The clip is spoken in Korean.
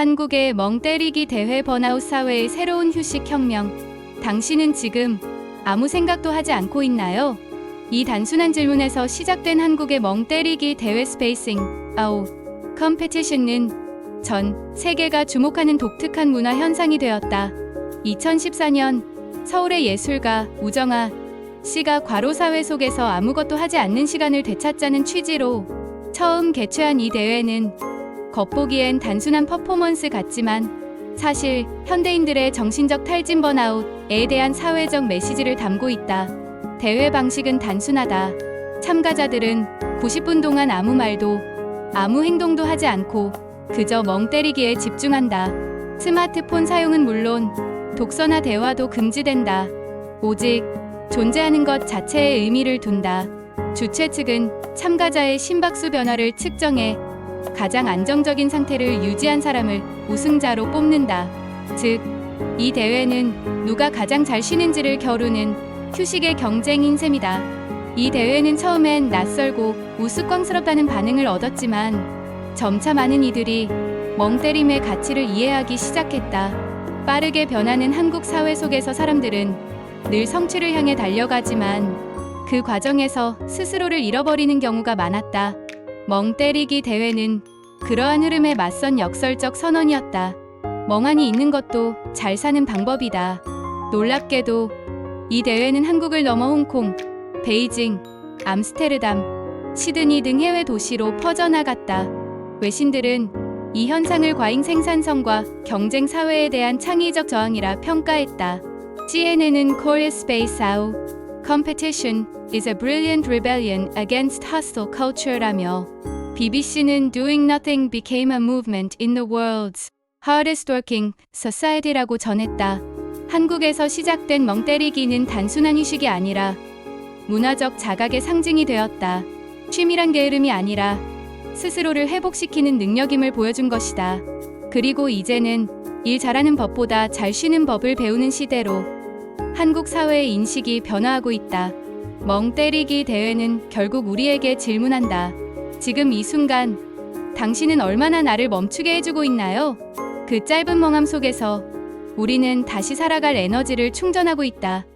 한국의 멍 때리기 대회 번아웃 사회의 새로운 휴식 혁명. 당신은 지금 아무 생각도 하지 않고 있나요? 이 단순한 질문에서 시작된 한국의 멍 때리기 대회 스페이싱 아웃 컴페티션은 전 세계가 주목하는 독특한 문화 현상이 되었다. 2014년 서울의 예술가 우정아 씨가 과로 사회 속에서 아무것도 하지 않는 시간을 되찾자는 취지로 처음 개최한 이 대회는 겉보기엔 단순한 퍼포먼스 같지만 사실 현대인들의 정신적 탈진 번아웃에 대한 사회적 메시지를 담고 있다. 대회 방식은 단순하다. 참가자들은 90분 동안 아무 말도 아무 행동도 하지 않고 그저 멍 때리기에 집중한다. 스마트폰 사용은 물론 독서나 대화도 금지된다. 오직 존재하는 것 자체에 의미를 둔다. 주최 측은 참가자의 심박수 변화를 측정해 가장 안정적인 상태를 유지한 사람을 우승자로 뽑는다. 즉, 이 대회는 누가 가장 잘 쉬는지를 겨루는 휴식의 경쟁인 셈이다. 이 대회는 처음엔 낯설고 우스꽝스럽다는 반응을 얻었지만 점차 많은 이들이 멍 때림의 가치를 이해하기 시작했다. 빠르게 변하는 한국 사회 속에서 사람들은 늘 성취를 향해 달려가지만 그 과정에서 스스로를 잃어버리는 경우가 많았다. 멍 때리기 대회는 그러한 흐름에 맞선 역설적 선언이었다. 멍하니 있는 것도 잘 사는 방법이다. 놀랍게도 이 대회는 한국을 넘어 홍콩, 베이징, 암스테르담, 시드니 등 해외 도시로 퍼져나갔다. 외신들은 이 현상을 과잉 생산성과 경쟁 사회에 대한 창의적 저항이라 평가했다. CNN은 Call Space Out Competition is a brilliant rebellion against hostile culture라며 BBC는 Doing Nothing became a movement in the world's hardest working society라고 전했다. 한국에서 시작된 멍 때리기는 단순한 휴식이 아니라 문화적 자각의 상징이 되었다. 취미란 게으름이 아니라 스스로를 회복시키는 능력임을 보여준 것이다. 그리고 이제는 일 잘하는 법보다 잘 쉬는 법을 배우는 시대로 한국 사회의 인식이 변화하고 있다. 멍 때리기 대회는 결국 우리에게 질문한다. 지금 이 순간 당신은 얼마나 나를 멈추게 해주고 있나요? 그 짧은 멍함 속에서 우리는 다시 살아갈 에너지를 충전하고 있다.